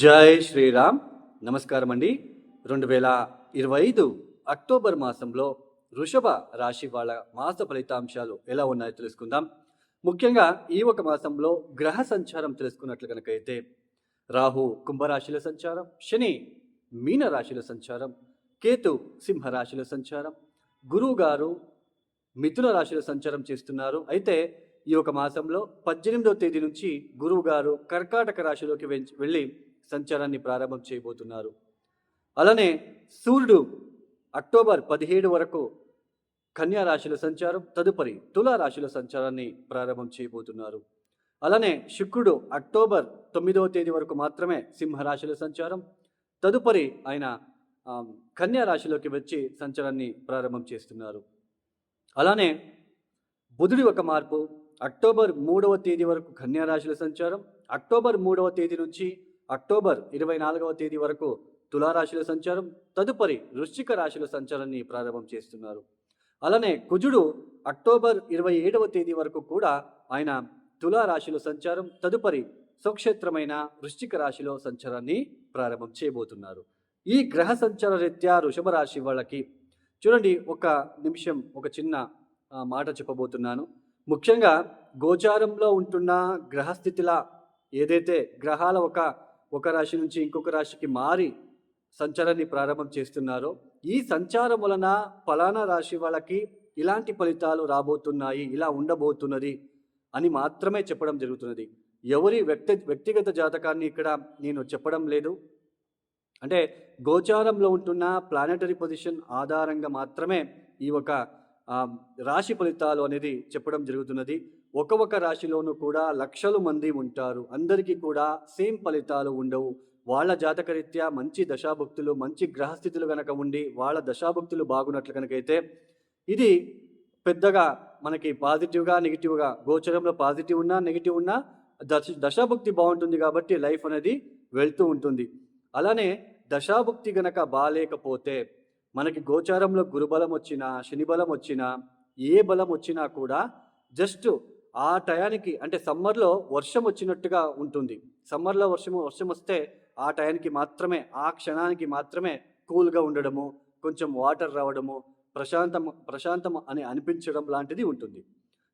జై శ్రీరామ్. నమస్కారం అండి. రెండు వేల ఇరవై ఐదు అక్టోబర్ మాసంలో వృషభ రాశి వాళ్ళ మాస ఫలితాంశాలు ఎలా ఉన్నాయో తెలుసుకుందాం. ముఖ్యంగా ఈ ఒక మాసంలో గ్రహ సంచారం తెలుసుకున్నట్లు కనుకైతే రాహు కుంభరాశిల సంచారం శని మీన రాశిల సంచారం కేతు సింహ రాశిల సంచారం గురువు గారు మిథున రాశిలో సంచారం చేస్తున్నారు. అయితే ఈ ఒక మాసంలో పద్దెనిమిదవ తేదీ నుంచి గురువు గారు కర్కాటక రాశిలోకి వెళ్ళి సంచారాన్ని ప్రారంభం చేయబోతున్నారు. అలానే సూర్యుడు అక్టోబర్ పదిహేడు వరకు కన్యా రాశిలో సంచారం తదుపరి తులా రాశిలో సంచారాన్ని ప్రారంభం చేయబోతున్నారు. అలానే శుక్రుడు అక్టోబర్ తొమ్మిదవ తేదీ వరకు మాత్రమే సింహరాశిలో సంచారం తదుపరి ఆయన కన్యా రాశిలోకి వచ్చి సంచారాన్ని ప్రారంభం చేస్తున్నారు. అలానే బుధుడి ఒక మార్పు అక్టోబర్ మూడవ తేదీ వరకు కన్యా రాశిలో సంచారం అక్టోబర్ మూడవ తేదీ నుంచి అక్టోబర్ ఇరవై నాలుగవ తేదీ వరకు తులారాశుల సంచారం తదుపరి వృశ్చిక రాశుల సంచారాన్ని ప్రారంభం చేస్తున్నారు. అలానే కుజుడు అక్టోబర్ ఇరవై ఏడవ తేదీ వరకు కూడా ఆయన తులారాశిలో సంచారం తదుపరి స్వక్షేత్రమైన వృశ్చిక రాశిలో సంచారాన్ని ప్రారంభం చేయబోతున్నారు. ఈ గ్రహ సంచార రీత్యా వృషభ రాశి వాళ్ళకి చూడండి ఒక నిమిషం ఒక చిన్న మాట చెప్పబోతున్నాను. ముఖ్యంగా గోచారంలో ఉంటున్న గ్రహస్థితిలా ఏదైతే గ్రహాల ఒక ఒక రాశి నుంచి ఇంకొక రాశికి మారి సంచారాన్ని ప్రారంభం చేస్తున్నారో ఈ సంచారం వలన ఫలానా రాశి వాళ్ళకి ఇలాంటి ఫలితాలు రాబోతున్నాయి ఇలా ఉండబోతున్నది అని మాత్రమే చెప్పడం జరుగుతున్నది. ఎవరి వ్యక్తి వ్యక్తిగత జాతకాన్ని ఇక్కడ నేను చెప్పడం లేదు. అంటే గోచారంలో ఉంటున్న ప్లానెటరీ పొజిషన్ ఆధారంగా మాత్రమే ఈ ఒక రాశి ఫలితాలు అనేది చెప్పడం జరుగుతున్నది. ఒక రాశిలోనూ కూడా లక్షలు మంది ఉంటారు. అందరికీ కూడా సేమ్ ఫలితాలు ఉండవు. వాళ్ళ జాతకరీత్యా మంచి దశాభుక్తులు మంచి గ్రహస్థితులు కనుక ఉండి వాళ్ళ దశాభుక్తులు బాగున్నట్లు కనుకైతే ఇది పెద్దగా మనకి పాజిటివ్గా నెగిటివ్గా గోచరంలో పాజిటివ్ ఉన్నా నెగిటివ్ ఉన్నా దశ దశాభుక్తి బాగుంటుంది కాబట్టి లైఫ్ అనేది వెళ్తూ ఉంటుంది. అలానే దశాభుక్తి గనక బాగాలేకపోతే మనకి గోచారంలో గురుబలం వచ్చినా శని బలం వచ్చినా ఏ బలం వచ్చినా కూడా జస్ట్ ఆ టయానికి అంటే సమ్మర్లో వర్షం వచ్చినట్టుగా ఉంటుంది. సమ్మర్లో వర్షం వర్షం వస్తే ఆ టయానికి మాత్రమే ఆ క్షణానికి మాత్రమే కూల్గా ఉండడము కొంచెం వాటర్ రావడము ప్రశాంతం ప్రశాంతం అని అనిపించడం లాంటిది ఉంటుంది.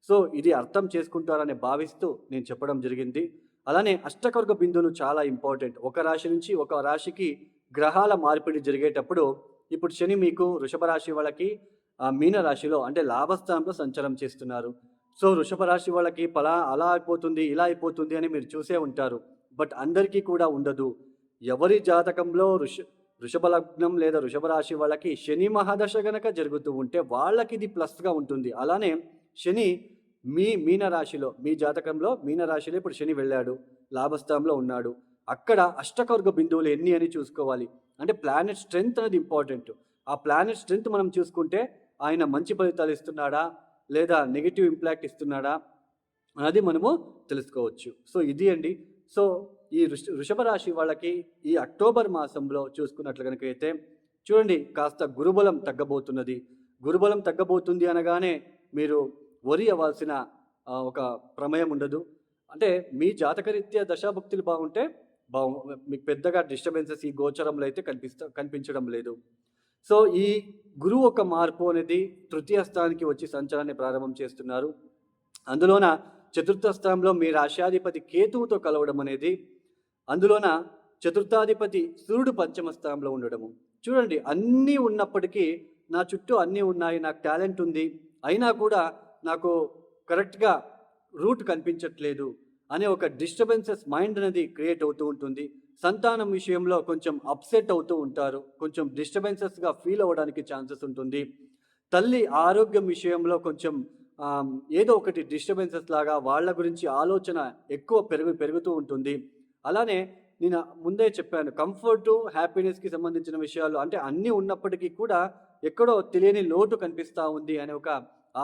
సో ఇది అర్థం చేసుకుంటారని భావిస్తూ నేను చెప్పడం జరిగింది. అలానే అష్టకర్గ బిందువులు చాలా ఇంపార్టెంట్. ఒక రాశి నుంచి ఒక రాశికి గ్రహాల మార్పిడి జరిగేటప్పుడు ఇప్పుడు శని మీకు వృషభ రాశి వాళ్ళకి ఆ, మీన రాశిలో అంటే లాభస్థానంలో సంచారం చేస్తున్నారు. సో వృషభ రాశి వాళ్ళకి పలా అలా అయిపోతుంది ఇలా అయిపోతుంది అని మీరు చూసే ఉంటారు. బట్ అందరికీ కూడా ఉండదు. ఎవరి జాతకంలో వృష వృషభ లగ్నం లేదా వృషభ రాశి వాళ్ళకి శని మహాదశ గనక జరుగుతూ ఉంటే వాళ్ళకి ఇది ప్లస్గా ఉంటుంది. అలానే శని మీ మీన రాశిలో మీ జాతకంలో మీన రాశిలో ఇప్పుడు శని వెళ్ళాడు లాభస్థానంలో ఉన్నాడు. అక్కడ అష్టకర్గ బిందువులు ఎన్ని అని చూసుకోవాలి. అంటే ప్లానెట్ స్ట్రెంగ్త్ అనేది ఇంపార్టెంట్ ఆ ప్లానెట్ స్ట్రెంగ్త్ మనం చూసుకుంటే ఆయన మంచి ఫలితాలు ఇస్తున్నాడా? లేదా నెగిటివ్ ఇంపాక్ట్ ఇస్తున్నాడా? అనేది మనము తెలుసుకోవచ్చు. సో ఇది అండి. సో ఈ వృషభ రాశి వాళ్ళకి ఈ అక్టోబర్ మాసంలో చూసుకున్నట్లు కనుక అయితే చూడండి కాస్త గురుబలం తగ్గబోతున్నది. గురుబలం తగ్గబోతుంది అనగానే మీరు వరి అవ్వాల్సిన ఒక ప్రమేయం ఉండదు. అంటే మీ జాతకరీత్యా దశాభక్తులు బాగుంటే బాగు మీకు పెద్దగా డిస్టర్బెన్సెస్ ఈ గోచరంలో అయితే కనిపిస్తా కనిపించడం లేదు. సో ఈ గురువు ఒక మార్పు అనేది తృతీయ స్థానానికి వచ్చి సంచారాన్ని ప్రారంభం చేస్తున్నారు. అందులోన చతుర్థ స్థానంలో మీ రాశ్యాధిపతి కేతువుతో కలవడం అనేది అందులోన చతుర్థాధిపతి సూర్యుడు పంచమ స్థానంలో ఉండడము. చూడండి అన్నీ ఉన్నప్పటికీ నా చుట్టూ అన్నీ ఉన్నాయి నాకు టాలెంట్ ఉంది అయినా కూడా నాకు కరెక్ట్గా రూట్ కనిపించట్లేదు. అనే ఒక డిస్టర్బెన్సెస్ మైండ్ అనేది క్రియేట్ అవుతూ ఉంటుంది. సంతానం విషయంలో కొంచెం అప్సెట్ అవుతూ ఉంటారు. కొంచెం డిస్టర్బెన్సెస్గా ఫీల్ అవ్వడానికి ఛాన్సెస్ ఉంటుంది. తల్లి ఆరోగ్యం విషయంలో కొంచెం ఏదో ఒకటి డిస్టర్బెన్సెస్ లాగా వాళ్ళ గురించి ఆలోచన ఎక్కువ పెరుగు పెరుగుతూ ఉంటుంది. అలానే నేను ముందే చెప్పాను కంఫర్టు హ్యాపీనెస్కి సంబంధించిన విషయాలు అంటే అన్నీ ఉన్నప్పటికీ కూడా ఎక్కడో తెలియని లోటు కనిపిస్తూ ఉంది అనే ఒక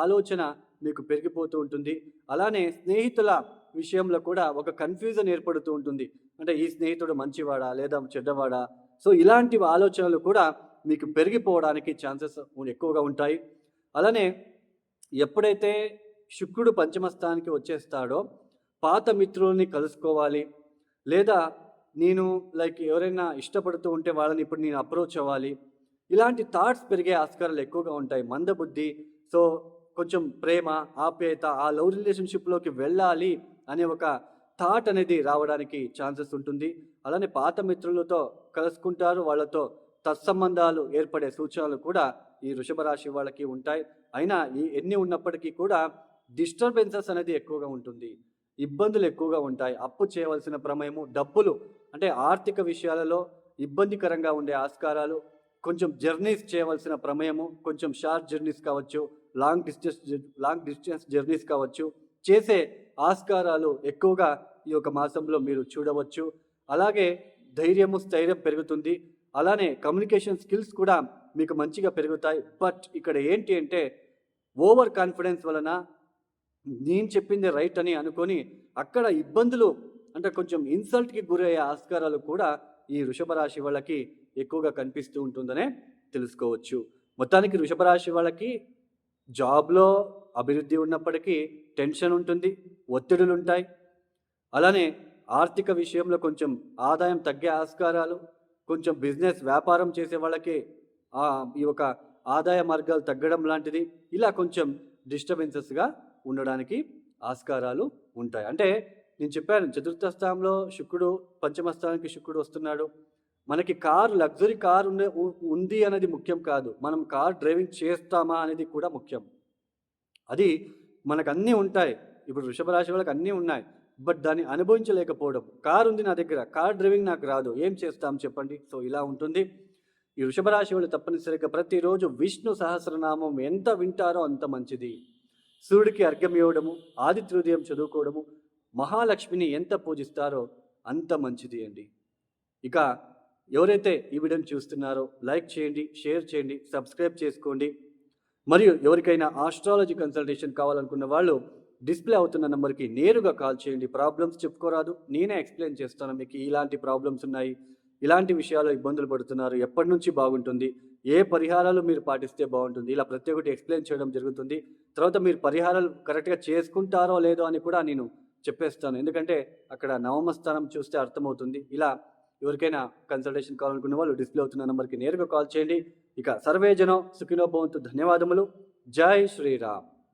ఆలోచన మీకు పెరిగిపోతూ ఉంటుంది. అలానే స్నేహితుల విషయంలో కూడా ఒక కన్ఫ్యూజన్ ఏర్పడుతూ ఉంటుంది. అంటే ఈ స్నేహితుడు మంచివాడా లేదా చెడ్డవాడా? సో ఇలాంటి ఆలోచనలు కూడా మీకు పెరిగిపోవడానికి ఛాన్సెస్ ఎక్కువగా ఉంటాయి. అలానే ఎప్పుడైతే శుక్రుడు పంచమస్థానికి వచ్చేస్తాడో పాత మిత్రుల్ని కలుసుకోవాలి. లేదా నేను లైక్ ఎవరైనా ఇష్టపడుతూ ఉంటే వాళ్ళని ఇప్పుడు నేను అప్రోచ్ అవ్వాలి. ఇలాంటి థాట్స్ పెరిగే ఆస్కారాలు ఎక్కువగా ఉంటాయి. మందబుద్ధి సో కొంచెం ప్రేమ ఆప్యాయత ఆ లవ్ రిలేషన్షిప్లోకి వెళ్ళాలి అనే ఒక థాట్ అనేది రావడానికి ఛాన్సెస్ ఉంటుంది. అలానే పాత మిత్రులతో కలుసుకుంటారు. వాళ్ళతో తత్సంబంధాలు ఏర్పడే సూచనలు కూడా ఈ వృషభ రాశి వాళ్ళకి ఉంటాయి. అయినా ఈ ఎన్ని ఉన్నప్పటికీ కూడా డిస్టర్బెన్సెస్ అనేది ఎక్కువగా ఉంటుంది. ఇబ్బందులు ఎక్కువగా ఉంటాయి. అప్పు చేయవలసిన ప్రమేయము డబ్బులు అంటే ఆర్థిక విషయాలలో ఇబ్బందికరంగా ఉండే ఆస్కారాలు కొంచెం జర్నీస్ చేయవలసిన ప్రమేయము కొంచెం షార్ట్ జర్నీస్ కావచ్చు long distance long distance journeys కావచ్చు చేసే ఆస్కారాలు ఎక్కువగా ఈ యొక్క మాసంలో మీరు చూడవచ్చు. అలాగే ధైర్యము స్థైర్యం పెరుగుతుంది. అలానే కమ్యూనికేషన్ స్కిల్స్ కూడా మీకు మంచిగా పెరుగుతాయి. బట్ ఇక్కడ ఏంటి అంటే ఓవర్ కాన్ఫిడెన్స్ వలన నేను చెప్పింది రైట్ అని అనుకొని అక్కడ ఇబ్బందులు అంటే కొంచెం ఇన్సల్ట్కి గురయ్యే ఆస్కారాలు కూడా ఈ వృషభ రాశి వాళ్ళకి ఎక్కువగా కనిపిస్తూ ఉంటుందనే తెలుసుకోవచ్చు. మొత్తానికి వృషభ రాశి వాళ్ళకి జాబ్లో అభివృద్ధి ఉన్నప్పటికీ టెన్షన్ ఉంటుంది ఒత్తిడులు ఉంటాయి అలానే ఆర్థిక విషయంలో కొంచెం ఆదాయం తగ్గే ఆస్కారాలు కొంచెం బిజినెస్ వ్యాపారం చేసే వాళ్ళకి ఈ యొక్క ఆదాయ మార్గాలు తగ్గడం లాంటిది ఇలా కొంచెం డిస్టర్బెన్సెస్గా ఉండడానికి ఆస్కారాలు ఉంటాయి. అంటే నేను చెప్పాను చతుర్థ స్థానంలో శుక్రుడు పంచమ స్థానానికి శుక్రుడు వస్తున్నాడు. మనకి కారు లగ్జరీ కారు ఉండే ఉంది అనేది ముఖ్యం కాదు. మనం కార్ డ్రైవింగ్ చేస్తామా అనేది కూడా ముఖ్యం. అది మనకు అన్నీ ఉంటాయి. ఇప్పుడు వృషభ రాశి వాళ్ళకి అన్నీ ఉన్నాయి. బట్ దాన్ని అనుభవించలేకపోవడం. కార్ ఉంది నా దగ్గర. కార్ డ్రైవింగ్ నాకు రాదు. ఏం చేస్తాం చెప్పండి? సో ఇలా ఉంటుంది. ఈ వృషభ రాశి వాళ్ళు తప్పనిసరిగా ప్రతిరోజు విష్ణు సహస్రనామం ఎంత వింటారో అంత మంచిది. సూర్యుడికి అర్ఘ్యం ఇవ్వడము ఆదిత్య హృదయం చదువుకోవడము మహాలక్ష్మిని ఎంత పూజిస్తారో అంత మంచిది అండి. ఇక ఎవరైతే ఈ వీడియోని చూస్తున్నారో లైక్ చేయండి షేర్ చేయండి సబ్స్క్రైబ్ చేసుకోండి. మరియు ఎవరికైనా ఆస్ట్రాలజీ కన్సల్టేషన్ కావాలనుకున్న వాళ్ళు డిస్ప్లే అవుతున్న నెంబర్కి నేరుగా కాల్ చేయండి. ప్రాబ్లమ్స్ చెప్పుకోరాదు. నేనే ఎక్స్ప్లెయిన్ చేస్తాను మీకు ఇలాంటి ప్రాబ్లమ్స్ ఉన్నాయి. ఇలాంటి విషయాలు ఇబ్బందులు పడుతున్నారు. ఎప్పటి నుంచి బాగుంటుంది? ఏ పరిహారాలు మీరు పాటిస్తే బాగుంటుంది? ఇలా ప్రతి ఒక్కటి ఎక్స్ప్లెయిన్ చేయడం జరుగుతుంది. తర్వాత మీరు పరిహారాలు కరెక్ట్గా చేసుకుంటారో లేదో అని కూడా నేను చెప్పేస్తాను. ఎందుకంటే అక్కడ నవమ స్థానం చూస్తే అర్థమవుతుంది. ఇలా ఎవరికైనా కన్సల్టేషన్ కావాలనుకునే వాళ్ళు డిస్ప్లే అవుతున్న నెంబర్కి నేరుగా కాల్ చేయండి. ఇక సర్వేజనం సుఖినో భవంతు. ధన్యవాదములు. జై శ్రీరామ్.